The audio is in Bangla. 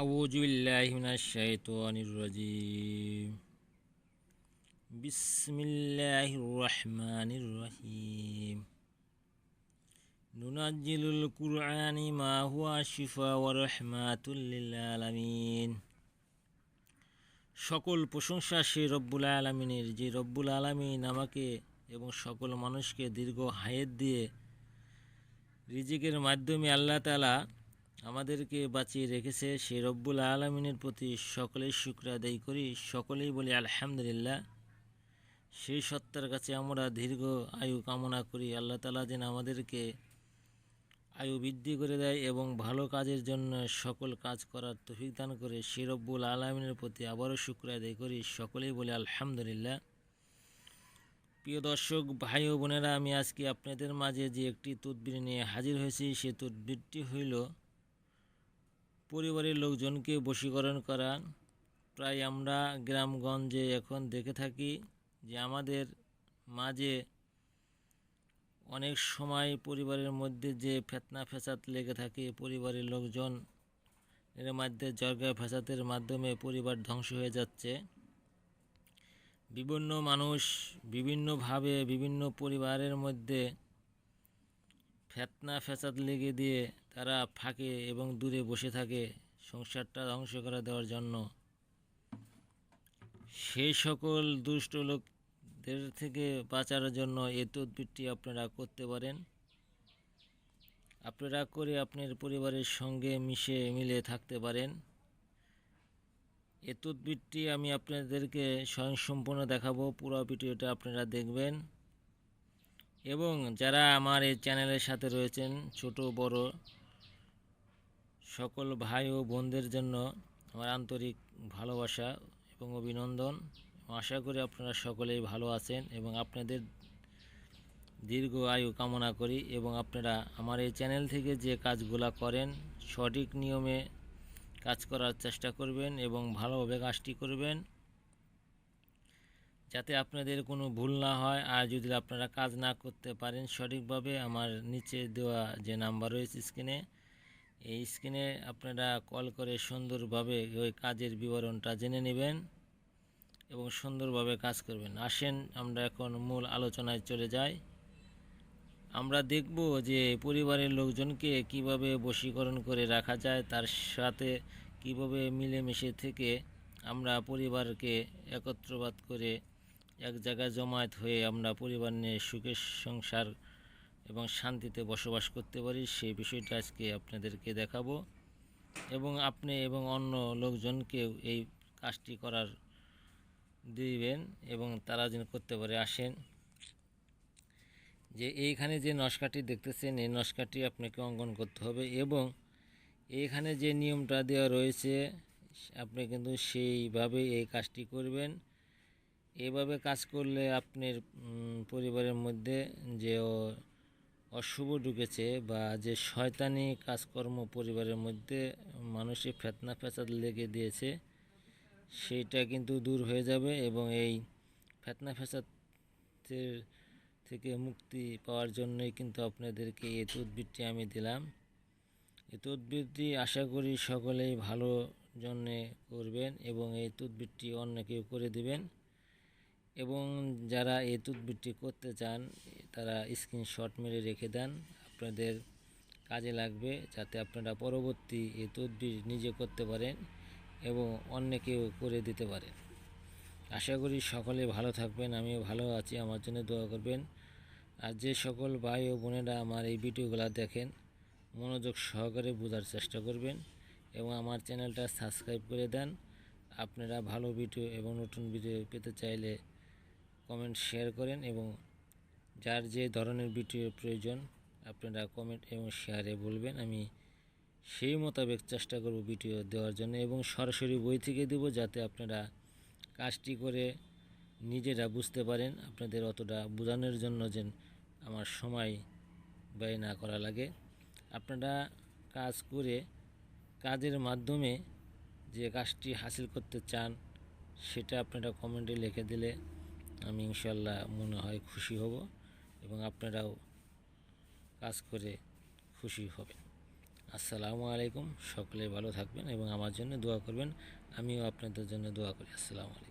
أعوذ بالله من الشيطان الرجيم بسم الله الرحمن الرحيم ننزل القرآن ما هو شفاء ورحمة للعالمين সকল প্রশংসা সে রব্বুল আলমিনের যে রব্বুল আলমিন আমাকে এবং সকল মানুষকে দীর্ঘ হায়েত দিয়ে রিজিকের মাধ্যমে আল্লাহ তালা আমাদেরকে বাঁচিয়ে রেখেছে সে রব্বুল আলমিনের প্রতি সকলেই শুক্র আদায় করি। সকলেই বলি, আলহামদুলিল্লাহ। সেই সত্তার কাছে আমরা দীর্ঘ আয়ু কামনা করি। আল্লাহ তালা যেন আমাদেরকে আয়ু বৃদ্ধি করে দেয় এবং ভালো কাজের জন্য সকল কাজ করার তফিক দান করে রব্বুল আলমিনের প্রতি আবারও শুক্র আদায় করি। সকলেই বলি, আলহামদুলিল্লাহ। প্রিয় দর্শক, ভাই ও বোনেরা, আমি আজকে আপনাদের মাঝে যে একটি তদবির নিয়ে হাজির হয়েছি, সে তদবিরটি হইল পরিবারের লোকজনকে বশীকরণ করা প্রায় আমরা গ্রামগঞ্জে এখন দেখে থাকি যে আমাদের মাঝে অনেক সময় পরিবারের মধ্যে যে ফেতনা ফেসাদ লেগে থাকে, পরিবারের লোকজন এর মধ্যে জর্গা ফেসাদের মাধ্যমে পরিবার ধ্বংস হয়ে যাচ্ছে। বিভিন্ন মানুষ বিভিন্নভাবে বিভিন্ন পরিবারের মধ্যে ফেতনা ফেসাদ লেগে দিয়ে তারা ফাঁকে এবং দূরে বসে থাকে সংসারটা ধ্বংস করে দেওয়ার জন্য। সেই সকল দুষ্ট লোকদের থেকে বাঁচার জন্য এই তদবিরটি আপনারা করতে পারেন। আপনারা করে আপনার পরিবারের সঙ্গে মিশে মিলে থাকতে পারেন। এ তদবিরটি আমি আপনাদেরকে স্বয়ংসম্পূর্ণ দেখাবো। পুরো ভিডিওটা আপনারা দেখবেন। এবং যারা আমার এই চ্যানেলের সাথে রয়েছেন, ছোট, বড়, সকল ভাই ও বোনদের জন্য আমার আন্তরিক ভালোবাসা এবং অভিনন্দন। আশা করি আপনারা সকলেই ভালো আছেন এবং আপনাদের দীর্ঘ আয়ু কামনা করি এবং আপনারা আমার এই চ্যানেল থেকে যে কাজগুলা করেন, সঠিক নিয়মে কাজ করার চেষ্টা করবেন এবং ভালোভাবে কাজটি করবেন। যাতে আপনাদের কোনো ভুল না হয়, আর যদি আপনারা কাজ না করতে পারেন, সঠিকভাবে আমার নিচে দেওয়া যে নাম্বার রয়েছে স্ক্রিনে এই স্ক্রিনে আপনারা কল করে সুন্দরভাবে ওই কাজের বিবরণটা জেনে নেবেন এবং সুন্দরভাবে কাজ করবেন। আসেন, আমরা এখন মূল আলোচনায় চলে যাই। আমরা দেখব যে পরিবারের লোকজনকে কীভাবে বশীকরণ করে রাখা যায়, তার সাথে কীভাবে মিলেমিশে থেকে আমরা পরিবারকে একত্রবাদ করে এক জায়গায় জমায়েত হয়ে আমরা পরিবার নিয়ে সুখের সংসার এবং শান্তিতে বসবাস করতে পারি, সেই বিষয়টা আজকে আপনাদেরকে দেখাবো। এবং আপনি এবং অন্য লোকজনকেও এই কাজটি করার দিবেন এবং তারা যেন করতে পারে, আসেন। যে এইখানে যে নস্কাটি দেখতেছেন, এই নস্কাটি আপনাকে অঙ্কন করতে হবে এবং এইখানে যে নিয়মটা দেওয়া রয়েছে, আপনি কিন্তু সেইভাবে এই কাজটি করবেন। এইভাবে কাজ করলে আপনার পরিবারের মধ্যে যে অশুভ ঢুকেছে বা যে শয়তানি কাজকর্ম পরিবারের মধ্যে মানুষের ফেতনা ফেসাদ লেগে দিয়েছে, সেইটা কিন্তু দূর হয়ে যাবে এবং এই ফেতনা ফেসাদের থেকে মুক্তি পাওয়ার জন্যই কিন্তু আপনাদেরকে এই তদবিরটি আমি দিলাম। এই তদবিরটি আশা করি সকলেই ভালো জন্যে করবেন এবং এই তদবিরটি অন্যকেও করে দিবেন। এবং যারা এই তদবিরটি করতে চান, তারা স্ক্রিনশট মেরে রেখে দেন। আপনাদের কাজে লাগবে যাতে আপনারা পরবর্তী এই তদবির নিজে করতে পারেন এবং অন্যকেও করে দিতে পারেন। আশা করি সকলে ভালো থাকবেন, আমিও ভালো আছি, আমার জন্য দোয়া করবেন। আর যে সকল ভাই ও বোনেরা আমার এই ভিডিওগুলো দেখেন, মনোযোগ সহকারে বোঝার চেষ্টা করবেন এবং আমার চ্যানেলটা সাবস্ক্রাইব করে দেন। আপনারা ভালো ভিডিও এবং নতুন ভিডিও পেতে চাইলে কমেন্ট শেয়ার করেন এবং যার যে ধরনের ভিডিও প্রয়োজন, আপনারা কমেন্ট এবং শেয়ারে বলবেন। আমি সেই মোতাবেক চেষ্টা করব ভিডিও দেওয়ার জন্য এবং সরাসরি বই থেকে দেব যাতে আপনারা কাজটি করে নিজেরা বুঝতে পারেন, আপনাদের অতটা বোঝানোর জন্য যেন আমার সময় ব্যয় না করা লাগে। আপনারা কাজ করে কাজের মাধ্যমে যে কাজটি হাসিল করতে চান, সেটা আপনারা কমেন্টে লিখে দিলে আমি ইনশাল্লাহ মনে হয় খুশি হব এবং আপনারাও কাজ করে খুশি হবেন। আসসালামু আলাইকুম, সকলে ভালো থাকবেন এবং আমার জন্য দোয়া করবেন। আমিও আপনাদের জন্য দোয়া করি। আসসালামু আলাইকুম।